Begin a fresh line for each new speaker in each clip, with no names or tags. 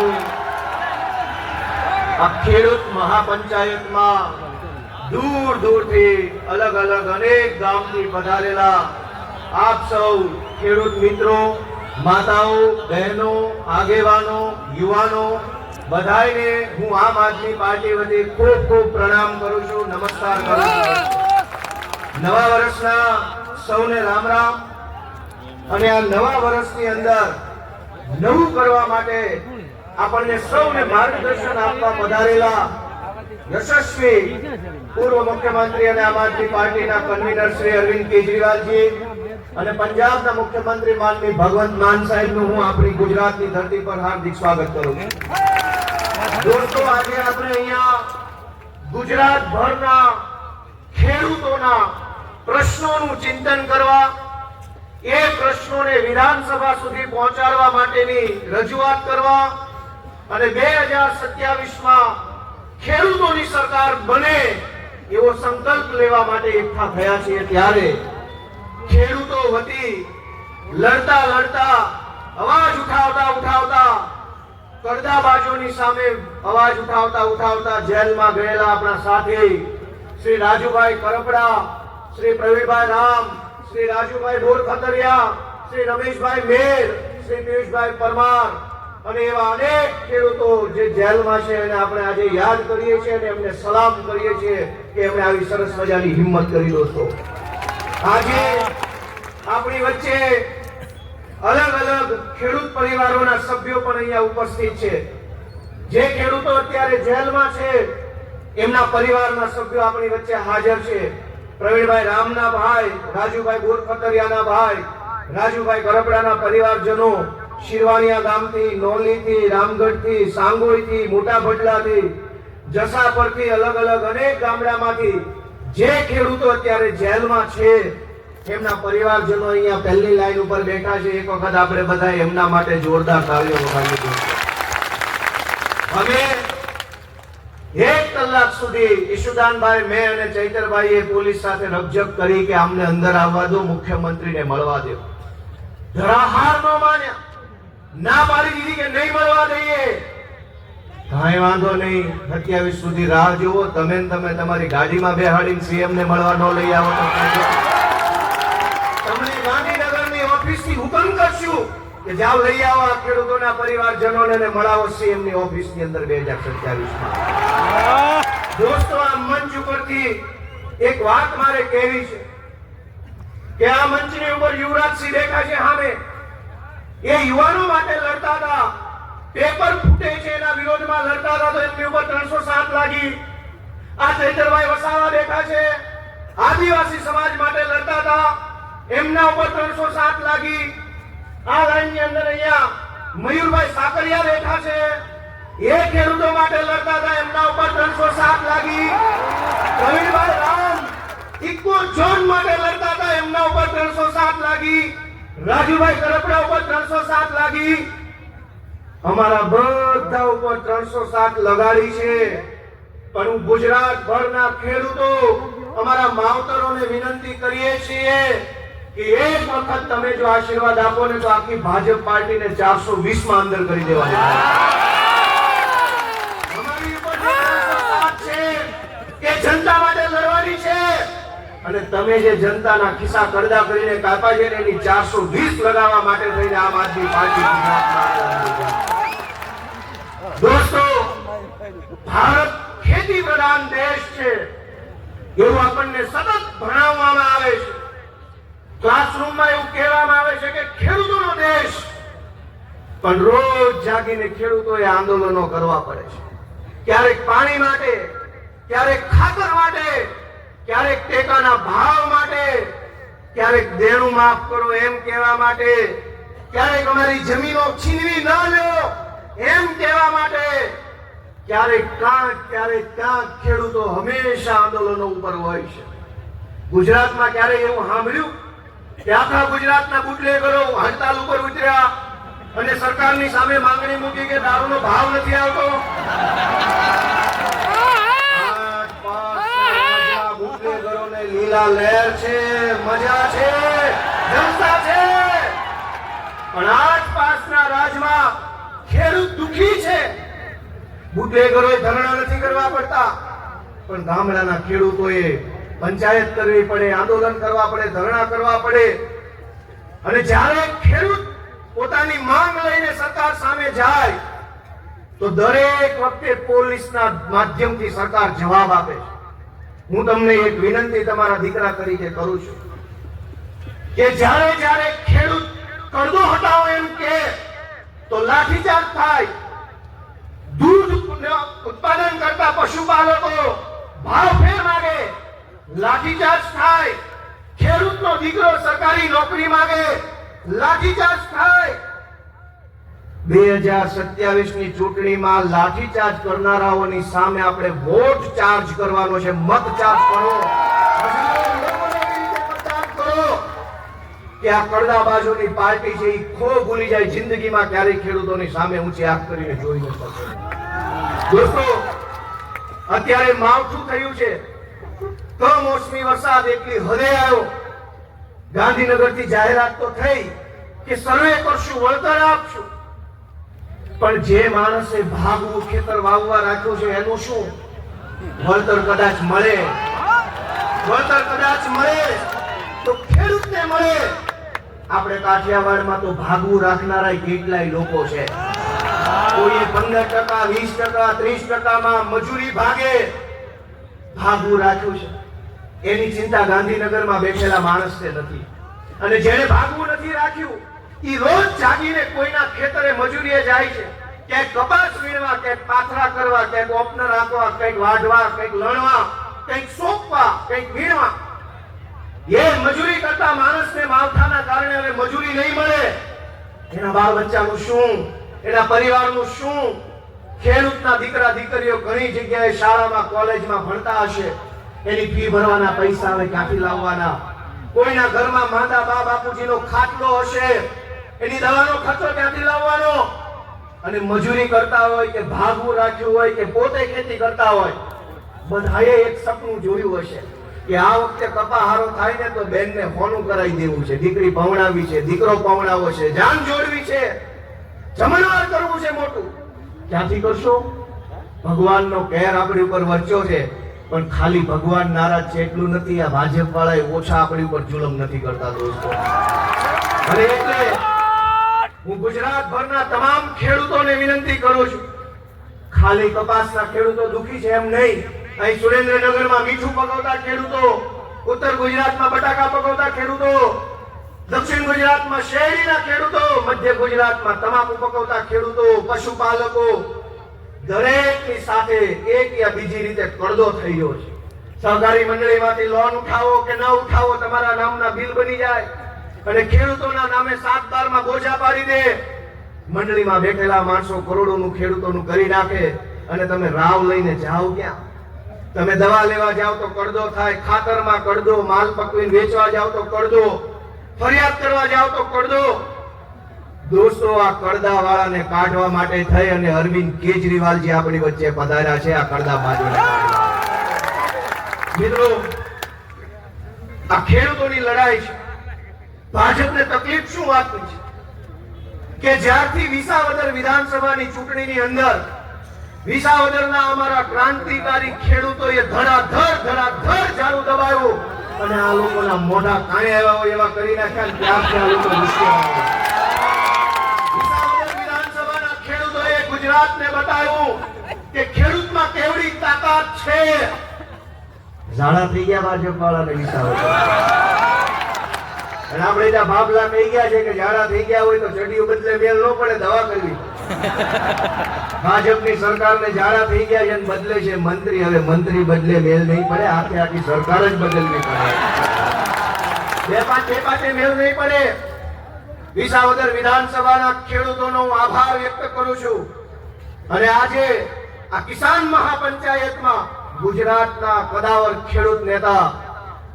હું આ ખેડૂત મહાપંચાયતમાં દૂર દૂરથી અલગ અલગ અનેક ગામથી પધારેલા આપ સૌ ખેડૂત મિત્રો, માતાઓ, બહેનો, આગેવાનો, યુવાનો બધાને હું આમ આદમી પાર્ટી વતી ખૂબ ખૂબ પ્રણામ કરું છું, નમસ્કાર કરું છું. નવા વર્ષના સૌને રામ રામ. અને આ નવા વર્ષની અંદર નવું કરવા માટે આપણને સૌને માર્ગદર્શન આપવા પધારેલા યશસ્વી પૂર્વ મુખ્યમંત્રી અને આમ આદમી પાર્ટીના કન્વીનર શ્રી અરવિંદ કેજરીવાલજી અને પંજાબના મુખ્યમંત્રી માનની ભગવંત માન સાહેબનું હું આપણી ગુજરાતની ધરતી પર હાર્દિક સ્વાગત કરું છું. દોસ્તો, આજે આપણે અહીંયા ગુજરાત ભરના ખેડૂતોના પ્રશ્નોનું ચિંતન કરવા, એ પ્રશ્નોને વિધાનસભા સુધી પહોંચાડવા માટેની રજૂઆત કરવા અને બે હજાર સત્યાવીસમાં ખેડૂતોની સરકાર બને એવો સંકલ્પ લેવા માટે એકઠા થયા છીએ ત્યારે ખેડૂતો વતી લડતા લડતા, અવાજ ઉઠાવતા ઉઠાવતા કરદાબાજોની સામે અવાજ ઉઠાવતા ઉઠાવતા જેલમાં ગયેલા આપણા સાથી શ્રી રાજુભાઈ કરપડા, શ્રી પ્રવીણભાઈ રામ, શ્રી રાજુભાઈ બોર ખતરિયા શ્રી રમેશભાઈ મેર, શ્રી પિયુષભાઈ પરમાર અને એવા અનેક ખેડૂતો જે જેલમાં છે અને આપણે આજે યાદ કરીએ છીએ અને એમને સલામ કરીએ છીએ કે એમણે આવી સરસ મજાની હિંમત કરી દોસ્તો આજે આપણી વચ્ચે અલગ અલગ ખેડૂત પરિવારોના સભ્યો પણ અહીંયા ઉપસ્થિત છે. જે ખેડૂતો અત્યારે જેલમાં છે, એમના પરિવારના સભ્યો આપણી વચ્ચે હાજર છે. પ્રવીણભાઈ રામના ભાઈ, રાજુભાઈ ગોરખતરિયાના ભાઈ, રાજુભાઈ ગરબડાના પરિવારજનો શિરવાણિયા ગામથી નોલીથી રામગઢથી, સાંગોઈથી મોટા ભડલાથી જસાપરથી અલગ અલગ અનેક ગામડામાંથી જે ખેડૂતો અત્યારે જેલમાં છે, એમના પરિવારજનો અહીંયા પહેલી લાઈન ઉપર બેઠા છે. એક વખત આપણે બધા એમના માટે જોરદાર તાળીઓ વગાડીએ અમે એક કલાક સુધી ઈશુદાનભાઈ, મેં અને ચૈતરભાઈએ પોલીસ સાથે રકજક કરી કે અમને અંદર આવવા દો, મુખ્યમંત્રીને મળવા દો. ધરાહાર નો માન્યા. ના પાડી દીધી કે નહીં મળવા દઈએ? કાંઈ વાંધો નહીં. સત્યાવીસ સુધી રાહ જુઓ. તમે તમે તમારી ગાડીમાં બેહાડીને સીએમ ને મળવા ન લઈ આવો તો તમને ગાંધીનગરની ઓફિસથી હુકમ કરશું કે જાવ લઈ આવો આ ખેડૂતોના પરિવારજનોને ને મળાવો સીએમની ઓફિસની અંદર બે હજાર સત્યાવીસમાં. દોસ્તો, આ મંચ ઉપરથી એક વાત મારે કહેવી છે કે આ મંચની ઉપર યુવરાજસિંહ દેખાય છે સામે. એ યુવાનો માટે લડતા હતા. પેપર ફૂટે છે, એના વિરોધમાં લડતા હતા તો એમની ઉપર ત્રણસો સાત લાગી. આ ચૈતરભાઈ વસાવા બેઠા છે. આદિવાસી સમાજ માટે લડતા હતા. એમના ઉપર ત્રણસો સાત લાગી. આ લાઈનની અંદર અહીંયા મયુરભાઈ સાકરિયા બેઠા છે. એ ખેડૂતો માટે લડતા હતા, એમના ઉપર ત્રણસો સાત લાગી. પ્રવીણભાઈ રામ ઇકો ઝોન માટે લડતા હતા, એમના ઉપર ત્રણસો સાત લાગી. રાજુભાઈ કરપડા ઉપર ત્રણસો સાત લાગી. અમારા બધા ઉપર ત્રણસો સાત લગાડી છે. પણ હું ગુજરાત ભરના ખેડૂતો અમારા માવતરોને વિનંતી કરીએ છીએ કે એક વખત તમે જો આશીર્વાદ આપો ને તો આખી ભાજપ પાર્ટીને ચારસો વીસમાં અંદર કરી દેવાની અમારી ઉપર જે 307 છે એ જનતા માટે લડવાની છે અને તમે જે જનતાના ખિસ્સા કરદા કરીને કાપા છે એની ચારસો વીસ લગાવવા માટે થઈને આમ આદમી પાર્ટી. દોસ્તો, ભારત ખેતી પ્રધાન દેશ છે. એવું આપણને સતત ભણાવવામાં આવે છે. ક્લાસરૂમમાં એવું કહેવામાં આવે છે કે ખેડૂતોનો દેશ. પણ રોજ જાગીને ખેડૂતોએ આંદોલનો કરવા પડે છે. ક્યારેક પાણી માટે, ક્યારેક ખાતર માટે ક્યારેક ટેકાના ભાવ માટે, ક્યારેક દેણું માફ કરો એમ કહેવા માટે, ક્યારેક અમારી જમીનો છીનવી ન લો એમ કહેવા માટે, ક્યારેક ક્યાંક ક્યારેક ક્યાંક ખેડૂતો હંમેશા આંદોલનો ઉપર હોય છે. ગુજરાતમાં ક્યારે એવું સાંભળ્યું? કે આખા ગુજરાતના બુટલેગરો હડતાલ ઉપર ઉતર્યા અને સરકારની સામે માંગણી મૂકી કે દારૂનો ભાવ નથી આવતો? લીલા લહેર છે, મજા છે, જલસા છે. પણ આસપાસના રાજમાં ખેડૂત દુખી છે. બુટલેગરોએ ધરણા નથી કરવા પડતા, પણ ગામડાના ખેડૂતોએ પંચાયત કરવી પડે, આંદોલન કરવા પડે, ધરણા કરવા પડે. અને જ્યારે ખેડૂત પોતાની માંગ લઈને સરકાર સામે જાય, તો દરેક વખતે પોલીસના માધ્યમથી સરકાર જવાબ આપે છે. હું તમને એક વિનંતી તમારા દીકરા તરીકે કરું છું કે જ્યારે જ્યારે ખેડૂત કરદો હટાવો એમ કે તો લાઠીચાર્જ થાય. દૂધ ઉત્પાદન કરતા પશુપાલકો ભાવ ફેર માગે, લાઠીચાર્જ થાય. ખેડૂતનો દીકરો સરકારી નોકરી માગે, લાઠીચાર્જ થાય. બે હજાર સત્યાવીસની ચૂંટણીમાં લાઠીચાર્જ કરનારાઓની સામે આપણે વોટ ચાર્જ કરવાનો છે. મત ચાર્જ કરો. કે આ કડદા બાજુની પાર્ટી છે, એ ખો ભૂલી જાય. જિંદગીમાં ક્યારેય ખેડૂતોની સામે ઊંચી આંખ કરીને જોઈ ન શકે. દોસ્તો, અત્યારે માવઠું થયું છે. કમોસમી વરસાદ એટલી હદે આવ્યો. ગાંધીનગરથી જાહેરાત તો થઈ કે સર્વે કરશું, વળતર આપશું. પણ જે માણસે ભાગવું, ખેતર વાવવા રાખ્યું છે, એનું શું? વળતર કદાચ મળે. વળતર કદાચ મળે તો ખેડૂતને મળે. આપણે કાઠિયાવાડમાં તો ભાગવું રાખનારા કેટલાય લોકો છે. કોઈએ પંદર ટકા, વીસ ટકા, ત્રીસ ટકામાં મજૂરી ભાગે. ભાગવું રાખ્યું છે. એની ચિંતા ગાંધીનગરમાં બેઠેલા માણસને નથી. અને જેણે ભાગવું નથી રાખ્યું ઈ રોજ જાગીને કોઈના ખેતરે મજૂરીએ જાય છે. ક્યાંક કપાસ વીણવા, ક્યાંક પાથરા કરવા, ક્યાંક ઓપનર રાખવા કંઈક વાઢવા કંઈક લણવા કંઈક સોંપવા કંઈક વીણવા. એ મજૂરી કરતા માણસને માવઠાના કારણે હવે મજૂરી નહીં મળે. એના બાળ બચ્ચાનું શું? એના પરિવારનું શું? ખેડૂતના દીકરા, દીકરીઓ ઘણી જગ્યાએ શાળામાં, કોલેજમાં ભણતા હશે. એની ફી ભરવાના પૈસા હવે ક્યાંથી લાવવાના? કોઈના ઘરમાં માંદા બા બાપુજીનો ખાટલો હશે. એની દવાનો ખર્ચો ક્યાંથી લાવવાનો? અને મજૂરી કરતા હોય કે ભાગવું રાખ્યું હોય કે પોતે ખેતી કરતા હોય, બધાએ એક સપનું જોયું હશે કે આ વખતે કપા હારો થાય ને તો બેનને હોનું કરાવી દેવું છે. દીકરી પવણાવી છે, દીકરો પવણાવો છે, જાન જોડવી છે. જમણવાર કરવું છે મોટું. ક્યાંથી કરશો? ભગવાનનો કેર આપણી ઉપર વર્ચ્યો છે, પણ ખાલી ભગવાન નારાજ છે એટલું નથી. આ ભાજપ વાળા ઓછા આપણી ઉપર જુલમ નથી કરતા દોસ્તો. અને ગુજરાતભરના તમામ ખેડૂતોને વિનંતી કરું છું. ખાલી કપાસના ખેડૂતો દુખી છે એમ નહીં. અહીં સુરેન્દ્રનગરમાં મીઠું પકવતા ખેડૂતો, ઉત્તર ગુજરાતમાં બટાકા પકવતા ખેડૂતો, દક્ષિણ ગુજરાતમાં શહેરીના ખેડૂતો, મધ્ય ગુજરાતમાં તમાકુ પકવતા ખેડૂતો, પશુપાલકો, દરેકની સાથે એક યા બીજી રીતે પડદો થઈ ગયો છે. સહકારી મંડળીમાંથી લોન ઉઠાવો કે ન ઉઠાવો તમારા નામના બિલ બની જાય. અને ખેડૂતોના નામે સાત બારમાં બોજા પાડી દે મંડળીમાં બેઠેલા માણસો કરોડોનું ખેડૂતોનું કરી નાખે અને તમે રાવ લઈને જાઓ ક્યાં? તમે દવા લેવા જાઓ તો કડદો થાય, ખાતરમાં કડદો, માલ પકવીને વેચવા જાઓ તો કડદો, ફરિયાદ કરવા જાઓ તો કડદો. દોસ્તો, આ કડદા વાળાને કાઢવા માટે થઈ અને અરવિંદ કેજરીવાલ જે આપણી વચ્ચે પધાર્યા છે, આ કડદા બાજુ મિત્રો, આ ખેડૂતોની લડાઈ છે. ભાજપને તકલીફ શું વાતની છે? કે જ્યારથી વિસાવદર વિધાનસભાની ચૂંટણીની અંદર વિસાવદરના અમારા ક્રાંતિકારી ખેડૂતોએ ધડાધડ ધડાધડ ઝાડુ દબાવ્યું અને આ લોકોના મોઢા કાણે આવ્યા હોય એવા કરી નાખ્યા ત્યારથી આ લોકો. વિસાવદર વિધાનસભાના ખેડૂતોએ ગુજરાતને બતાવ્યું કે ખેડૂતમાં કેવડી તાકાત છે. ઝાડા થઈ ગયા ભાજપ વાળાને વિસાવદર. ત્યાં બાબલા કહી ગયા છે કે ઝાડા થઈ ગયા હોય તો ચડીઓ બદલે વેલ ન પડે, દવા કરવી. ભાજપની સરકારને ઝાડા થઈ ગયા છે બદલે છે મંત્રી. હવે મંત્રી બદલે મેલ નહીં પડે, આખી આખી સરકાર જ બદલવી પડે. બે પાંચ, બે પાંચે મેલ નહીં પડે. વિસાવદર વિધાનસભાના ખેડૂતોનો હું આભાર વ્યક્ત કરું છું. અને આજે આ કિસાન મહાપંચાયતમાં ગુજરાતના કદાવર ખેડૂત નેતા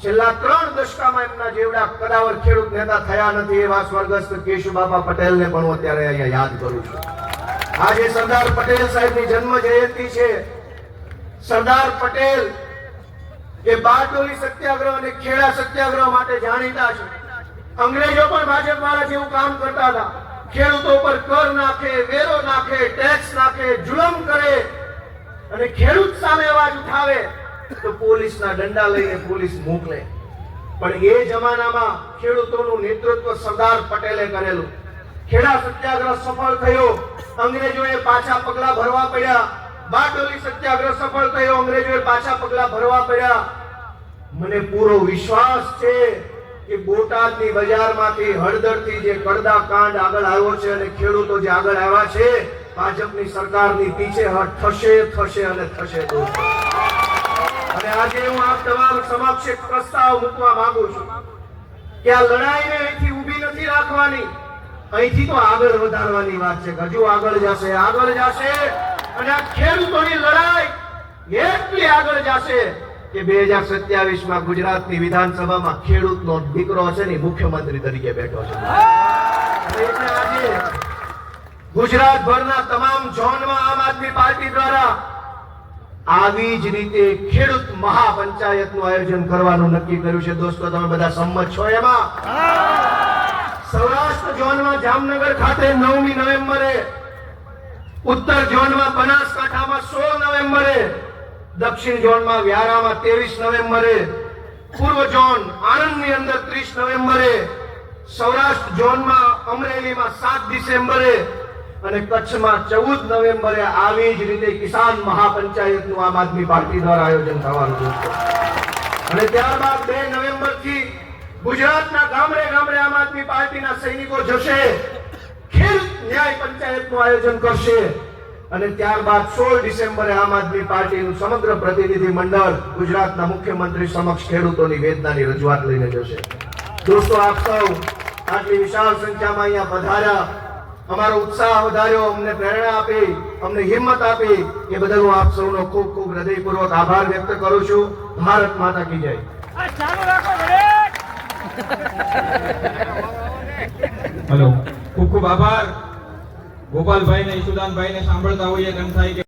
છેલ્લા ત્રણ દશકામાં એમના જેવડા કદાવર ખેડૂત નેતા થયા નથી એવા સ્વર્ગસ્થ કેશુબાપા પટેલને પણ હું અત્યારે અહીંયા યાદ કરું છું. આજે સરદાર પટેલ સાહેબની જન્મ જયંતિ છે. સરદાર પટેલ એ બારડોલી સત્યાગ્રહ અને ખેડા સત્યાગ્રહ માટે જાણીતા છે. અંગ્રેજો પણ ભાજપ વાળા જેવું કામ કરતા હતા. ખેડૂતો પર કર નાખે, વેરો નાખે, ટેક્સ નાખે, જુલમ કરે અને ખેડૂત સામે અવાજ ઉઠાવે. તો પોલીસના દંડા લઈને પોલીસ મોકલે. પણ એ જમાનામાં ખેડૂતોનું નેતૃત્વ સરદાર પટેલે કરેલું. ખેડા સત્યાગ્રહ સફળ થયો, અંગ્રેજોએ પાછા પગલા ભરવા પડ્યા. બારડોલી સત્યાગ્રહ સફળ થયો, અંગ્રેજોએ પાછા પગલા ભરવા પડ્યા. મને પૂરો વિશ્વાસ છે કે બોટાદની બજારમાંથી હળદરથી જે કડદા કાંડ આગળ આવ્યો છે અને ખેડૂતો જે આગળ આવ્યા છે, ભાજપની સરકારની પીછેહટ થશે થશે અને થશે દોસ્તો. અને આજે હું આપ તમામ સમક્ષ એક પ્રસ્તાવ મૂકવા માંગુ છું કે આ લડાઈને અહીંથી ઊભી નથી રાખવાની, અહીંથી તો આગળ વધારવાની વાત છે. હજુ આગળ જશે આગળ જશે, અને આ ખેડૂતોની લડાઈ એટલી આગળ જશે કે બે હજાર સત્યાવીસમાં ગુજરાતની વિધાનસભામાં ખેડૂતનો દીકરો છે ને મુખ્યમંત્રી તરીકે બેઠો છે. અને ભરના તમામ ઝોનમાં આમ આદમી પાર્ટી દ્વારા આવી જ રીતે ખેડૂત મહાપંચાયતનું આયોજન કરવાનું નક્કી કર્યું છે. દોસ્તો, તમે બધા સંમત છો એમાં? સૌરાષ્ટ્ર ઝોનમાં જામનગર ખાતે નવમી નવેમ્બરે, ઉત્તર ઝોનમાં બનાસકાંઠામાં સોળ નવેમ્બરે, દક્ષિણ ઝોનમાં વ્યારામાં ત્રેવીસ નવેમ્બરે, પૂર્વ ઝોન આણંદની અંદર ત્રીસ નવેમ્બરે, સૌરાષ્ટ્ર ઝોનમાં અમરેલીમાં સાત ડિસેમ્બરે અને કચ્છમાં ચૌદ નવેમ્બરે આવી જ રીતે કિસાન મહાપંચાયતનું આમ આદમી પાર્ટી દ્વારા આયોજન થવાનું છે. અને ત્યારબાદ બે નવેમ્બરથી ગુજરાતના ગામડે ગામડે આમ આદમી પાર્ટીના સૈનિકો જશે, ખેલ ન્યાય પંચાયતનું આયોજન કરશે. અને ત્યારબાદ સોળ ડિસેમ્બરે આમ આદમી પાર્ટીનું સમગ્ર પ્રતિનિધિ મંડળ ગુજરાતના મુખ્યમંત્રી સમક્ષ ખેડૂતોની વેદનાની રજૂઆત લઈને જશે. દોસ્તો, આપ સૌ આટલી વિશાળ સંખ્યામાં અહીંયા પધાર્યા. અમારો ઉત્સાહ વધાર્યો અમને પ્રેરણા આપી અમને હિંમત આપી. એ બદલ હું આપ સૌનો ખૂબ ખૂબ હૃદયપૂર્વક આભાર વ્યક્ત કરું છું. ભારત માતા કી જય.
હેલો ચાલુ રાખો ઘરે
હલો. ખૂબ ખૂબ આભાર. ગોપાલભાઈ ને ઈશુદાનભાઈ ને સાંભળતા હોઈએ તેમ થાય કે